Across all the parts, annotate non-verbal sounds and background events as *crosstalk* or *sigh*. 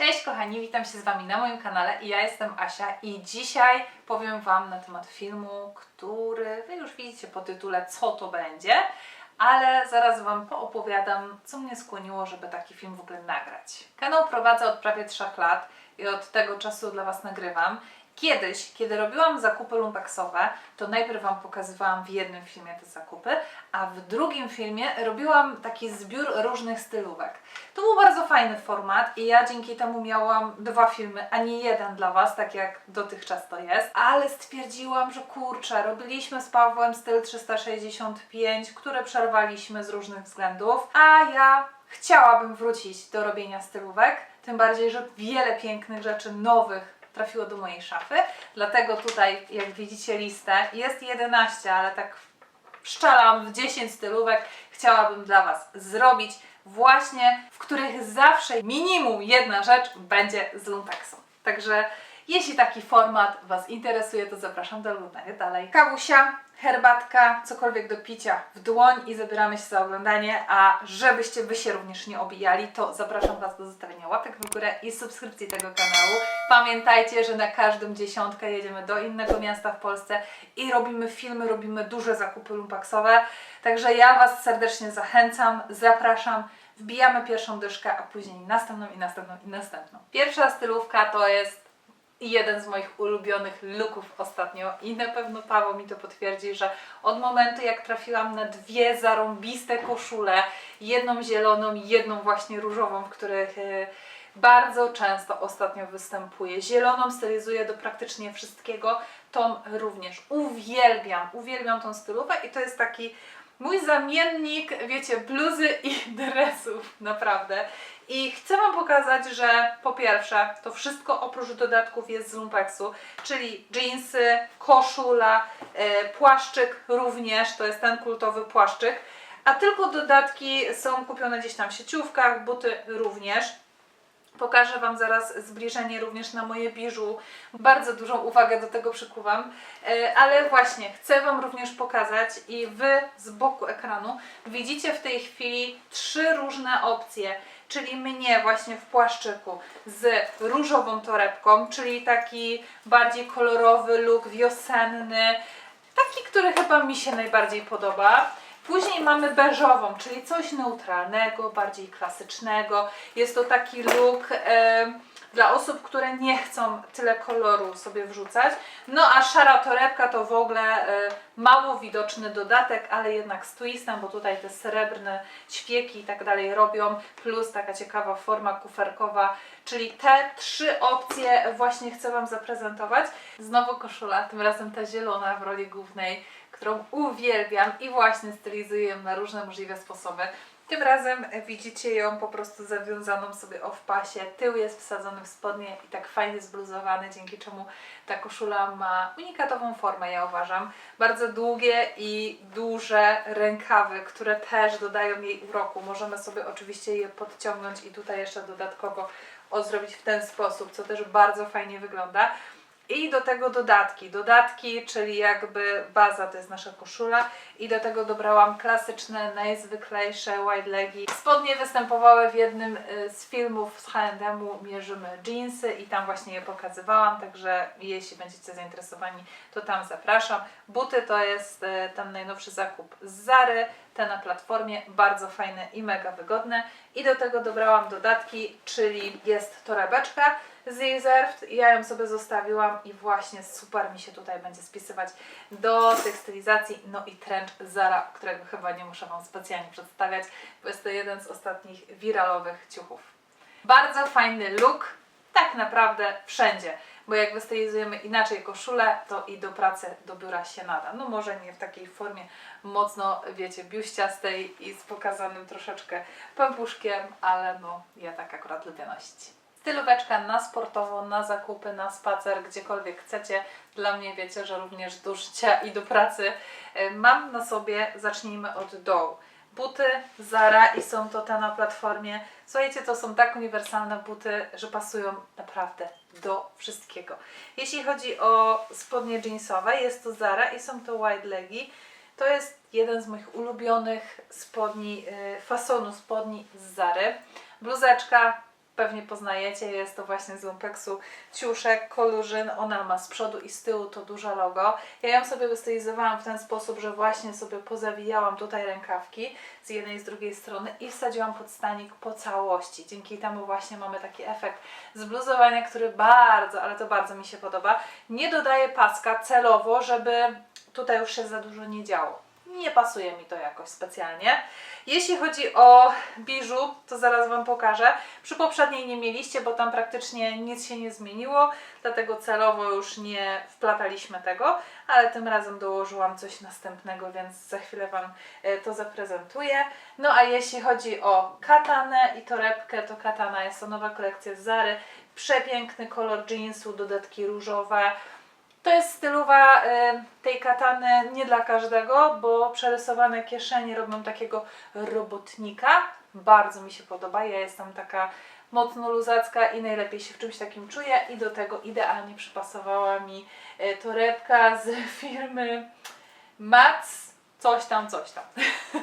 Cześć kochani, witam się z Wami na moim kanale i ja jestem Asia i dzisiaj powiem Wam na temat filmu, który Wy już widzicie po tytule co to będzie, ale zaraz Wam poopowiadam, co mnie skłoniło, żeby taki film w ogóle nagrać. Kanał prowadzę od prawie 3 lat i od tego czasu dla Was nagrywam. Kiedyś, kiedy robiłam zakupy lumpeksowe, to najpierw Wam pokazywałam w jednym filmie te zakupy, a w drugim filmie robiłam taki zbiór różnych stylówek. To był bardzo fajny format i ja dzięki temu miałam dwa filmy, a nie jeden dla Was, tak jak dotychczas to jest. Ale stwierdziłam, że kurczę, robiliśmy z Pawłem styl 365, które przerwaliśmy z różnych względów, a ja chciałabym wrócić do robienia stylówek, tym bardziej, że wiele pięknych rzeczy nowych trafiło do mojej szafy. Dlatego tutaj, jak widzicie listę, jest 11, ale tak szczelam w 10 stylówek chciałabym dla Was zrobić właśnie, w których zawsze minimum jedna rzecz będzie z lumpeksu. Także jeśli taki format Was interesuje, to zapraszam do oglądania dalej. Kawusia, herbatka, cokolwiek do picia w dłoń i zabieramy się za oglądanie, a żebyście Wy się również nie obijali, to zapraszam Was do zostawienia łapek w górę i subskrypcji tego kanału. Pamiętajcie, że na każdą dziesiątkę jedziemy do innego miasta w Polsce i robimy filmy, robimy duże zakupy lumpaksowe. Także ja Was serdecznie zachęcam, zapraszam. Wbijamy pierwszą dyszkę, a później następną i następną i następną. Pierwsza stylówka to jest jeden z moich ulubionych looków ostatnio. I na pewno Paweł mi to potwierdzi, że od momentu jak trafiłam na dwie zarąbiste koszule, jedną zieloną i jedną właśnie różową, w których e, bardzo często ostatnio występuję. Zieloną stylizuję do praktycznie wszystkiego, tą również uwielbiam, uwielbiam tą stylówę i to jest taki mój zamiennik, wiecie, bluzy i *laughs* dresów, naprawdę. I chcę Wam pokazać, że po pierwsze, to wszystko oprócz dodatków jest z lumpeksu, czyli jeansy, koszula, e, płaszczyk również, to jest ten kultowy płaszczyk, a tylko dodatki są kupione gdzieś tam w sieciówkach, buty również. Pokażę Wam zaraz zbliżenie również na moje biżu. Bardzo dużą uwagę do tego przykuwam. E, Ale właśnie, chcę Wam również pokazać i Wy z boku ekranu widzicie w tej chwili trzy różne opcje. Czyli mnie właśnie w płaszczyku z różową torebką, czyli taki bardziej kolorowy look wiosenny. Taki, który chyba mi się najbardziej podoba. Później mamy beżową, czyli coś neutralnego, bardziej klasycznego. Jest to taki look e, dla osób, które nie chcą tyle koloru sobie wrzucać. No a szara torebka to w ogóle e, mało widoczny dodatek, ale jednak z twistem, bo tutaj te srebrne ćwieki i tak dalej robią, plus taka ciekawa forma kuferkowa. Czyli te trzy opcje właśnie chcę Wam zaprezentować. Znowu koszula, tym razem ta zielona w roli głównej którą uwielbiam i właśnie stylizuję ją na różne możliwe sposoby. Tym razem widzicie ją po prostu zawiązaną sobie o w pasie. Tył jest wsadzony w spodnie i tak fajnie zbluzowany, dzięki czemu ta koszula ma unikatową formę, ja uważam. Bardzo długie i duże rękawy, które też dodają jej uroku. Możemy sobie oczywiście je podciągnąć i tutaj jeszcze dodatkowo o zrobić w ten sposób, co też bardzo fajnie wygląda. I do tego dodatki. Dodatki, czyli jakby baza to jest nasza koszula. I do tego dobrałam klasyczne, najzwyklejsze wide legi. Spodnie występowały w jednym y, z filmów z H&M-u Mierzymy jeansy i tam właśnie je pokazywałam, także jeśli będziecie zainteresowani, to tam zapraszam. Buty to jest y, ten najnowszy zakup z Zary, te na platformie, bardzo fajne i mega wygodne. I do tego dobrałam dodatki, czyli jest torebeczka z Reserved. Ja ją sobie zostawiłam i właśnie super mi się tutaj będzie spisywać do tych stylizacji. No i trench Zara, którego chyba nie muszę Wam specjalnie przedstawiać, bo jest to jeden z ostatnich wiralowych ciuchów. Bardzo fajny look, tak naprawdę wszędzie. Bo jak wystylizujemy inaczej koszulę, to i do pracy, do biura się nada. No może nie w takiej formie mocno, wiecie, biuściastej i z pokazanym troszeczkę pępuszkiem, ale no ja tak akurat lubię nosić. Stylóweczka na sportowo, na zakupy, na spacer, gdziekolwiek chcecie. Dla mnie wiecie, że również do życia i do pracy. E, Mam na sobie, zacznijmy od dołu. Buty Zara i są to te na platformie. Słuchajcie, to są tak uniwersalne buty, że pasują naprawdę do wszystkiego. Jeśli chodzi o spodnie jeansowe, jest to Zara i są to wide legi. To jest jeden z moich ulubionych spodni, y, fasonu spodni z Zary. Bluzeczka pewnie poznajecie. Jest to właśnie z lumpeksu ciuszek, kolurzyn. Ona ma z przodu i z tyłu to duże logo. Ja ją sobie wystylizowałam w ten sposób, że właśnie sobie pozawijałam tutaj rękawki z jednej i z drugiej strony i wsadziłam pod stanik po całości. Dzięki temu właśnie mamy taki efekt zbluzowania, który bardzo, ale to bardzo mi się podoba. Nie dodaję paska celowo, żeby tutaj już się za dużo nie działo. Nie pasuje mi to jakoś specjalnie. Jeśli chodzi o biżu, to zaraz Wam pokażę. Przy poprzedniej nie mieliście, bo tam praktycznie nic się nie zmieniło, dlatego celowo już nie wplataliśmy tego, ale tym razem dołożyłam coś następnego, więc za chwilę Wam e, to zaprezentuję. No a jeśli chodzi o katanę i torebkę, to katana jest to nowa kolekcja z Zary. Przepiękny kolor jeansu, dodatki różowe. To jest stylowa y, tej katany nie dla każdego, bo przerysowane kieszenie robią takiego robotnika. Bardzo mi się podoba. Ja jestem taka mocno luzacka i najlepiej się w czymś takim czuję i do tego idealnie przypasowała mi y, torebka z *laughs* firmy Mats coś tam, coś tam.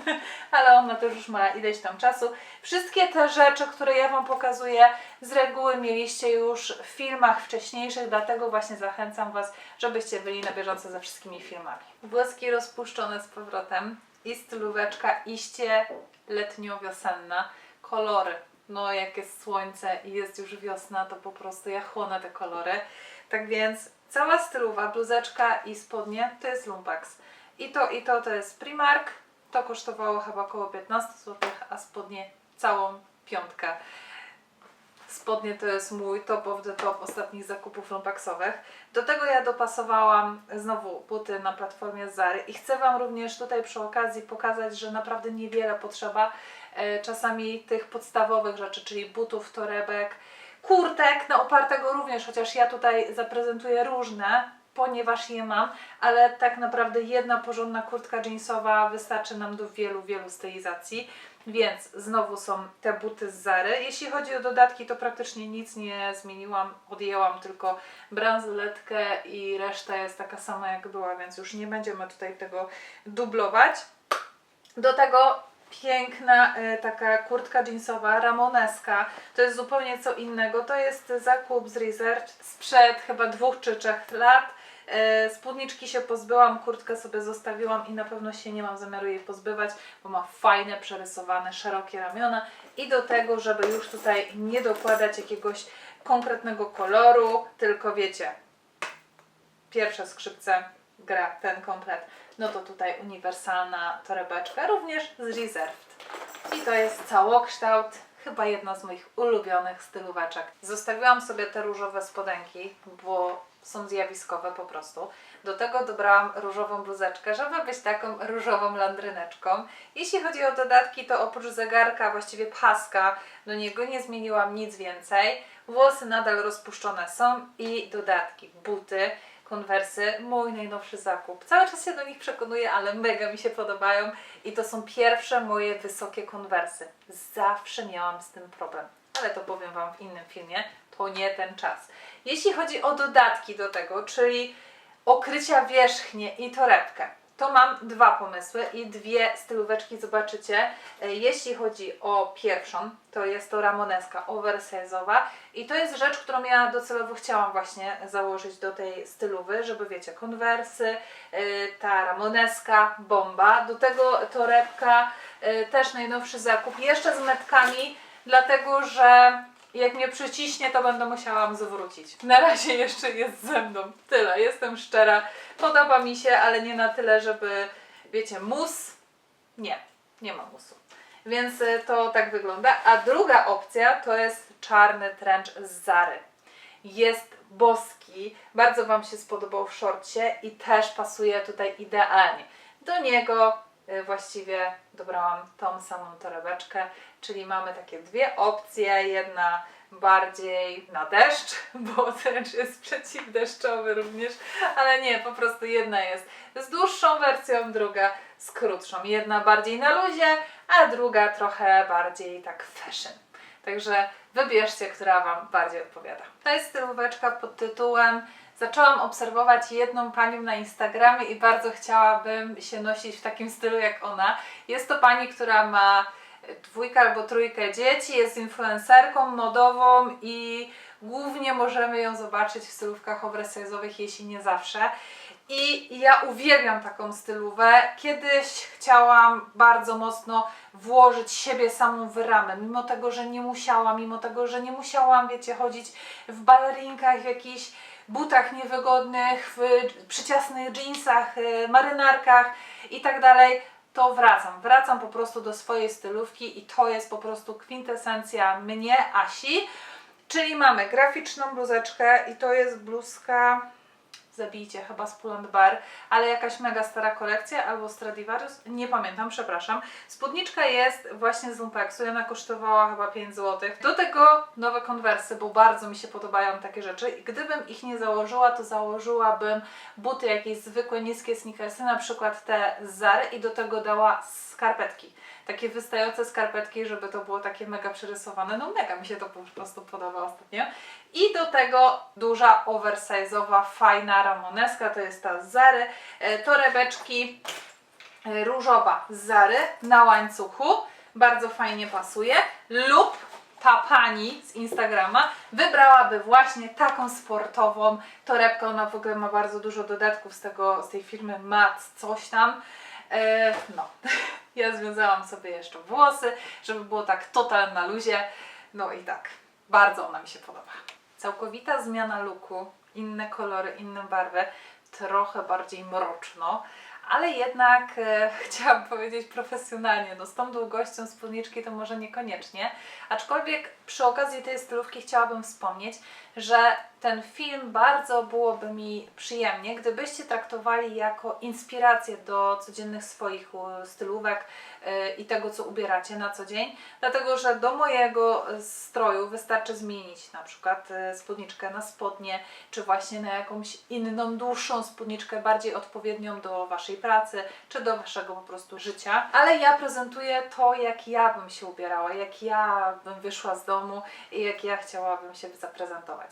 *laughs* Ale ona też już ma ileś tam czasu. Wszystkie te rzeczy, które ja Wam pokazuję, z reguły mieliście już w filmach wcześniejszych, dlatego właśnie zachęcam Was, żebyście byli na bieżąco ze wszystkimi filmami. Włoski rozpuszczone z powrotem i stylóweczka iście letnio-wiosenna. Kolory. No jak jest słońce i jest już wiosna, to po prostu ja chłonę te kolory. Tak więc cała stylowa, bluzeczka i spodnie to jest Lumpax. I to, i to to jest Primark. To kosztowało chyba około 15 zł, a spodnie całą piątkę. Spodnie to jest mój top of the top ostatnich zakupów lumpaksowych. Do tego ja dopasowałam znowu buty na platformie Zary i chcę Wam również tutaj przy okazji pokazać, że naprawdę niewiele potrzeba e, czasami tych podstawowych rzeczy, czyli butów, torebek, kurtek na opartego również, chociaż ja tutaj zaprezentuję różne, ponieważ je mam, ale tak naprawdę jedna porządna kurtka jeansowa wystarczy nam do wielu, wielu stylizacji. Więc znowu są te buty z Zary. Jeśli chodzi o dodatki, to praktycznie nic nie zmieniłam. Odjęłam tylko bransoletkę i reszta jest taka sama jak była, więc już nie będziemy tutaj tego dublować. Do tego piękna y, taka kurtka jeansowa, ramoneska. To jest zupełnie co innego. To jest zakup z Reserve sprzed chyba dwóch czy trzech lat. E, Spódniczki się pozbyłam, kurtkę sobie zostawiłam i na pewno się nie mam zamiaru jej pozbywać, bo ma fajne, przerysowane, szerokie ramiona i do tego, żeby już tutaj nie dokładać jakiegoś konkretnego koloru, tylko wiecie, pierwsze skrzypce gra ten komplet, no to tutaj uniwersalna torebeczka, również z Reserved. I to jest całokształt, chyba jedna z moich ulubionych stylóweczek. Zostawiłam sobie te różowe spodenki, bo są zjawiskowe po prostu. Do tego dobrałam różową bluzeczkę, żeby być taką różową landryneczką. Jeśli chodzi o dodatki, to oprócz zegarka, właściwie paska, do niego nie zmieniłam nic więcej. Włosy nadal rozpuszczone są i dodatki, buty, konwersy, mój najnowszy zakup. Cały czas się do nich przekonuję, ale mega mi się podobają i to są pierwsze moje wysokie konwersy. Zawsze miałam z tym problem, ale to powiem Wam w innym filmie, to nie ten czas. Jeśli chodzi o dodatki do tego, czyli okrycia wierzchnie i torebkę, to mam dwa pomysły i dwie stylóweczki zobaczycie. E, Jeśli chodzi o pierwszą, to jest to ramoneska oversize'owa i to jest rzecz, którą ja docelowo chciałam właśnie założyć do tej stylówy, żeby wiecie, konwersy, y, ta ramoneska, bomba, do tego torebka, y, też najnowszy zakup, jeszcze z metkami, dlatego że jak mnie przyciśnie, to będę musiałam zwrócić. Na razie jeszcze jest ze mną. Tyle, jestem szczera. Podoba mi się, ale nie na tyle, żeby, wiecie, mus. Nie, nie ma musu. Więc y, to tak wygląda. A druga opcja to jest czarny trench z Zary. Jest boski, bardzo Wam się spodobał w szorcie i też pasuje tutaj idealnie. Do niego właściwie dobrałam tą samą torebeczkę, czyli mamy takie dwie opcje. Jedna bardziej na deszcz, *laughs* bo trench jest przeciwdeszczowy również, ale nie, po prostu jedna jest z dłuższą wersją, druga z krótszą. Jedna bardziej na luzie, a druga trochę bardziej tak fashion. Także wybierzcie, która Wam bardziej odpowiada. To jest stylóweczka pod tytułem Zaczęłam obserwować jedną panią na Instagramie i bardzo chciałabym się nosić w takim stylu jak ona. Jest to pani, która ma dwójkę albo trójkę dzieci, jest influencerką modową i głównie możemy ją zobaczyć w stylówkach oversize'owych, jeśli nie zawsze. I ja uwielbiam taką stylówę. Kiedyś chciałam bardzo mocno włożyć siebie samą w ramę, mimo tego, że nie musiałam, mimo tego, że nie musiałam, wiecie, chodzić w balerinkach, w jakichś butach niewygodnych, w przyciasnych jeansach, y, marynarkach i tak dalej, to wracam. Wracam po prostu do swojej stylówki i to jest po prostu kwintesencja mnie, Asi. Czyli mamy graficzną bluzeczkę i to jest bluzka zabijcie chyba z Pull Bar, ale jakaś mega stara kolekcja albo Stradivarius, nie pamiętam, przepraszam. Spódniczka jest właśnie z Lumpeksu ona kosztowała chyba 5 zł. Do tego nowe konwersy, bo bardzo mi się podobają takie rzeczy i gdybym ich nie założyła, to założyłabym buty jakieś zwykłe, niskie sneakersy, na przykład te z Zary i do tego dała skarpetki. Takie wystające skarpetki, żeby to było takie mega przerysowane. No mega mi się to po prostu podoba ostatnio. I do tego duża oversize'owa, fajna ramoneska, to jest ta Zary. E, Torebeczki e, różowa Zary na łańcuchu. Bardzo fajnie pasuje. Lub ta pani z Instagrama wybrałaby właśnie taką sportową torebkę. Ona w ogóle ma bardzo dużo dodatków z, tego, z tej firmy Mat coś tam. E, no, *laughs* ja związałam sobie jeszcze włosy, żeby było tak total na luzie. No i tak, bardzo ona mi się podoba. Całkowita zmiana looku, inne kolory, inne barwy, trochę bardziej mroczno, ale jednak e, *laughs* chciałam powiedzieć profesjonalnie. No z tą długością spódniczki to może niekoniecznie, aczkolwiek przy okazji tej stylówki chciałabym wspomnieć, że ten film bardzo byłoby mi przyjemnie, gdybyście traktowali jako inspirację do codziennych swoich stylówek e, i tego, co ubieracie na co dzień, dlatego że do mojego e, stroju wystarczy zmienić na przykład e, spódniczkę na spodnie, czy właśnie na jakąś inną, dłuższą spódniczkę, bardziej odpowiednią do Waszej pracy, czy do Waszego po prostu życia. Ale ja prezentuję to, jak ja bym się ubierała, jak ja bym wyszła z domu i jak ja chciałabym się zaprezentować.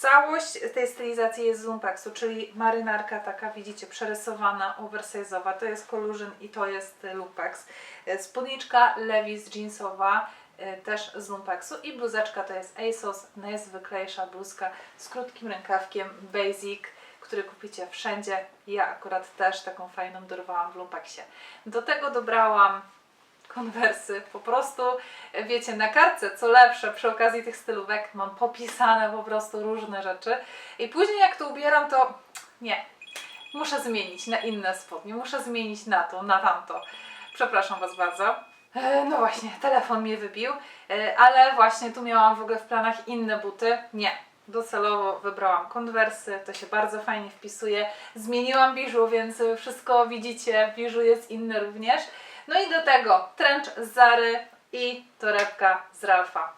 Całość tej stylizacji jest z lumpeksu, czyli marynarka taka, widzicie, przerysowana, oversize'owa, to jest collusion i to jest e, lumpex. E, Spódniczka Levi's jeansowa, e, też z lumpeksu i bluzeczka to jest ASOS, najzwyklejsza bluzka z krótkim rękawkiem, basic, który kupicie wszędzie. Ja akurat też taką fajną dorwałam w lumpeksie. Do tego dobrałam konwersy. Po prostu, wiecie, na kartce, co lepsze, przy okazji tych stylówek mam popisane po prostu różne rzeczy. I później jak to ubieram, to nie. Muszę zmienić na inne spodnie, muszę zmienić na to, na tamto. Przepraszam Was bardzo. E, No właśnie, telefon mnie wybił, e, ale właśnie tu miałam w ogóle w planach inne buty. Nie, docelowo wybrałam konwersy, to się bardzo fajnie wpisuje. Zmieniłam biżu, więc wszystko widzicie, biżu jest inne również. No i do tego trench z Zary i torebka z Ralfa.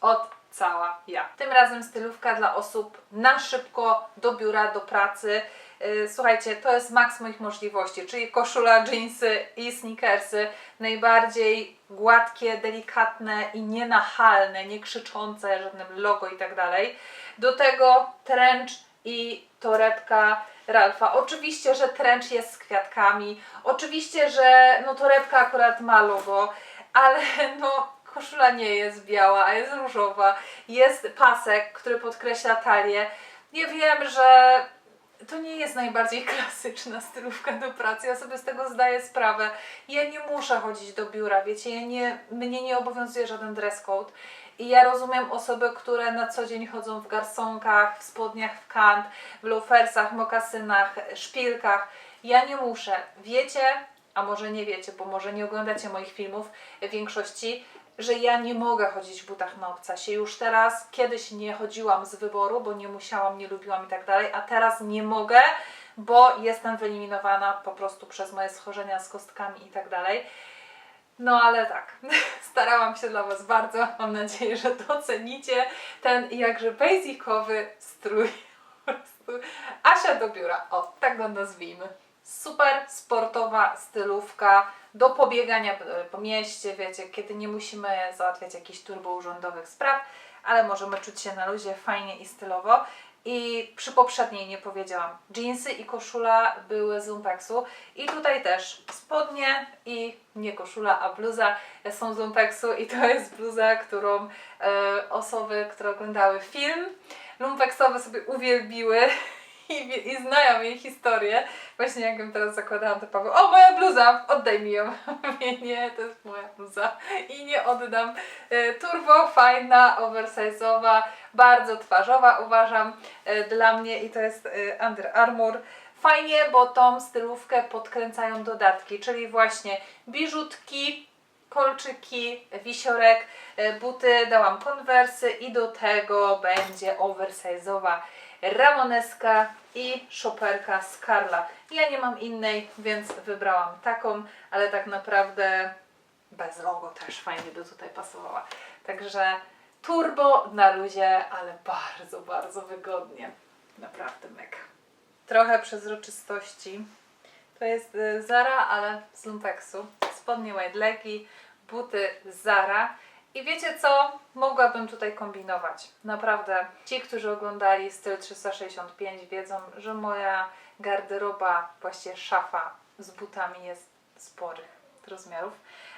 Od cała ja. Tym razem stylówka dla osób na szybko, do biura, do pracy. Yy, Słuchajcie, to jest maks moich możliwości, czyli koszula, jeansy i sneakersy. Najbardziej gładkie, delikatne i nienachalne, nie krzyczące żadnym logo i tak dalej. Do tego trench i torebka Ralfa. Oczywiście, że trench jest z kwiatkami. Oczywiście, że no torebka akurat ma logo, ale *laughs* no koszula nie jest biała, a jest różowa. Jest pasek, który podkreśla talię. Ja wiem, że to nie jest najbardziej *laughs* klasyczna stylówka do pracy. Ja sobie z tego zdaję sprawę. Ja nie muszę chodzić do biura, wiecie, ja nie, mnie nie obowiązuje żaden dress code. I ja rozumiem osoby, które na co dzień chodzą w garsonkach, w spodniach w kant, w loafersach, mokasynach, szpilkach. Ja nie muszę. Wiecie, a może nie wiecie, bo może nie oglądacie moich filmów w większości, że ja nie mogę chodzić w butach na obcasie. Już teraz, kiedyś nie chodziłam z wyboru, bo nie musiałam, nie lubiłam i tak dalej, a teraz nie mogę, bo jestem wyeliminowana po prostu przez moje schorzenia z kostkami i tak dalej. No ale tak, *laughs* starałam się dla Was bardzo. Mam nadzieję, że docenicie ten jakże basicowy strój. *laughs* Asia do biura, o tak go nazwijmy. Super sportowa stylówka do pobiegania e, po mieście, wiecie, kiedy nie musimy załatwiać jakichś turbo urzędowych spraw, ale możemy czuć się na luzie, fajnie i stylowo. I przy poprzedniej nie powiedziałam. Jeansy i koszula były z Lumpeksu. I tutaj też spodnie i nie koszula, a bluza są z Lumpeksu. I to jest bluza, którą e, osoby, które oglądały film lumpeksowe sobie uwielbiły *laughs* i, i znają jej historię. Właśnie jak ją teraz zakładałam, to Paweł, o moja bluza, oddaj mi ją. *laughs* Mówię, nie, to jest moja bluza i nie oddam. E, Turbo, fajna, oversize'owa, bardzo twarzowa uważam e, dla mnie i to jest e, Under Armour. Fajnie, bo tą stylówkę podkręcają dodatki, czyli właśnie biżutki, kolczyki, wisiorek, e, buty, dałam konwersy i do tego będzie oversize'owa ramoneska i szoperka z Karla. Ja nie mam innej, więc wybrałam taką, ale tak naprawdę bez logo też fajnie by tutaj pasowała. Także turbo na luzie, ale bardzo, bardzo wygodnie. Naprawdę mega. Trochę przezroczystości. To jest y, Zara, ale z lumpeksu. Spodnie wide legi, buty Zara. I wiecie co? Mogłabym tutaj kombinować. Naprawdę. Ci, którzy oglądali styl 365 wiedzą, że moja garderoba, właściwie szafa z butami jest sporych rozmiarów.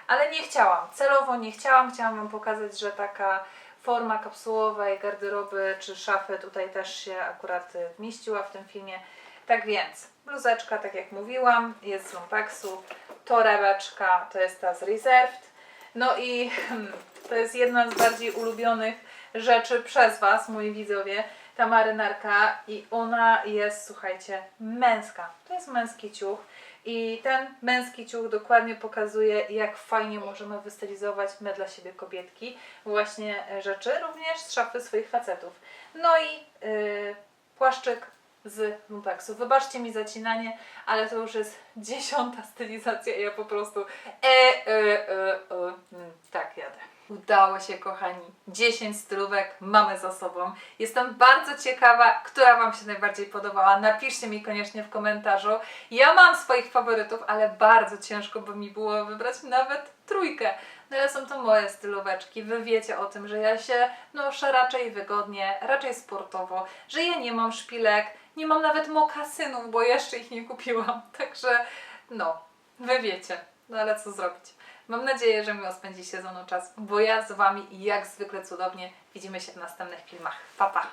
Ale nie chciałam. Celowo nie chciałam. Chciałam Wam pokazać, że taka forma kapsułowej garderoby czy szafy tutaj też się akurat y, wmieściła w tym filmie. Tak więc, bluzeczka, tak jak mówiłam, jest z lumpeksu, torebeczka to jest ta z Reserved. No i hmm, to jest jedna z bardziej ulubionych rzeczy przez Was, moi widzowie, ta marynarka i ona jest, słuchajcie, męska. To jest męski ciuch i ten męski ciuch dokładnie pokazuje, jak fajnie możemy wystylizować my dla siebie kobietki właśnie e, rzeczy, również z szafy swoich facetów. No i yy, płaszczyk z lumpeksu. Wybaczcie mi zacinanie, ale to już jest *laughs* dziesiąta stylizacja i ja po prostu e, e, e, e, mm, tak jadę. Udało się, kochani. 10 stylówek mamy za sobą. Jestem bardzo ciekawa, która Wam się najbardziej podobała. Napiszcie mi koniecznie w komentarzu. Ja mam swoich faworytów, ale bardzo ciężko by mi było wybrać nawet trójkę. No ale są to moje stylóweczki. Wy wiecie o tym, że ja się noszę raczej wygodnie, raczej sportowo, że ja nie mam szpilek, nie mam nawet mokasynów, bo jeszcze ich nie kupiłam. *laughs* Także no, wy wiecie. No ale co zrobić? Mam nadzieję, że miło spędzicie ze mną czas, bo ja z Wami jak zwykle cudownie widzimy się w następnych filmach. Pa, pa!